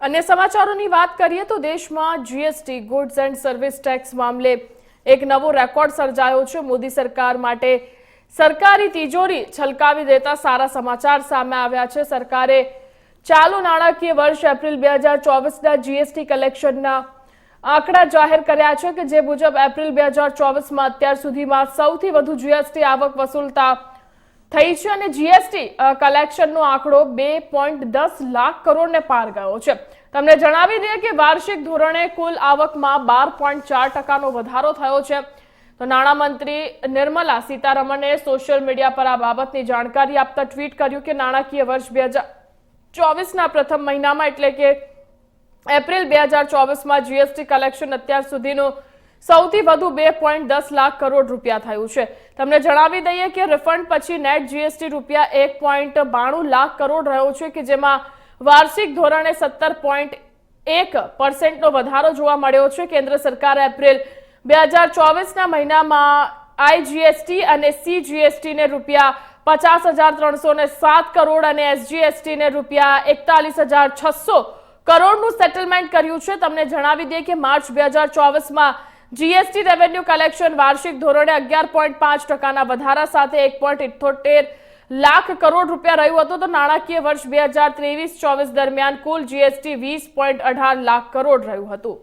અન્ય સમાચારોની વાત કરીએ તો દેશમાં GST goods and service tax મામલે એક નવો રેકોર્ડ સર્જાયો છે. મોદી સરકાર માટે સરકારી તિજોરી છલકાવી દેતા સારા સમાચાર સામે આવ્યા છે. સરકારે ચાલુ નાણાકીય વર્ષ એપ્રિલ બે હજાર ચોવીસના જીએસટી કલેક્શનના આંકડા જાહેર કર્યા છે કે જે મુજબ એપ્રિલ બે હજાર ચોવીસમાં અત્યાર સુધીમાં સૌથી વધુ જીએસટી આવક વસૂલતા થઈ છે અને જીએસટી કલેક્શનનો આંકડો બે પોઈન્ટ દસ લાખ કરોડને પાર ગયો છે. તમને જણાવી દઈએ કે વાર્ષિક ધોરણે કુલ આવકમાં બાર પોઈન્ટ ચાર ટકાનો વધારો થયો છે. તો નાણામંત્રી નિર્મલા સીતારમણે સોશિયલ મીડિયા પર આ બાબતની જાણકારી આપતા ટ્વીટ કર્યું કે નાણાકીય વર્ષ બે હજાર ચોવીસના પ્રથમ મહિનામાં, એટલે કે એપ્રિલ બે હજાર ચોવીસમાં જીએસટી કલેક્શન અત્યાર સુધીનું સૌથી વધુ બે પોઈન્ટ દસ લાખ કરોડ રૂપિયા થયું છે. તમને જણાવી દઈએ કે રિફંડ પછી નેટ જીએસટી રૂપિયા એક પોઈન્ટ બાણું લાખ કરોડ રહ્યો છે કે જેમાં વાર્ષિક ધોરણે સત્તર પોઈન્ટ એક પર્સેન્ટનો વધારો જોવા મળ્યો છે. કેન્દ્ર સરકારે એપ્રિલ બે હજાર ચોવીસના મહિનામાં આઈજીએસટી અને સીજીએસટીને રૂપિયા પચાસ હજાર ત્રણસો ને સાત કરોડ અને એસજીએસટીને રૂપિયા એકતાલીસ હજાર છસો કરોડનું સેટલમેન્ટ કર્યું છે. તમને જણાવી દઈએ કે માર્ચ બે હજાર ચોવીસમાં જીએસટી રેવન્યુ કલેક્શન વાર્ષિક ધોરણે અગિયાર પોઈન્ટ પાંચ ટકાના વધારા સાથે એક પોઈન્ટ ઇઠોતેર લાખ કરોડ રૂપિયા રહ્યું હતું. તો નાણાકીય વર્ષ બે હજાર ત્રેવીસ ચોવીસ દરમિયાન કુલ જીએસટી વીસ પોઈન્ટ અઢાર લાખ કરોડ રહ્યું હતું.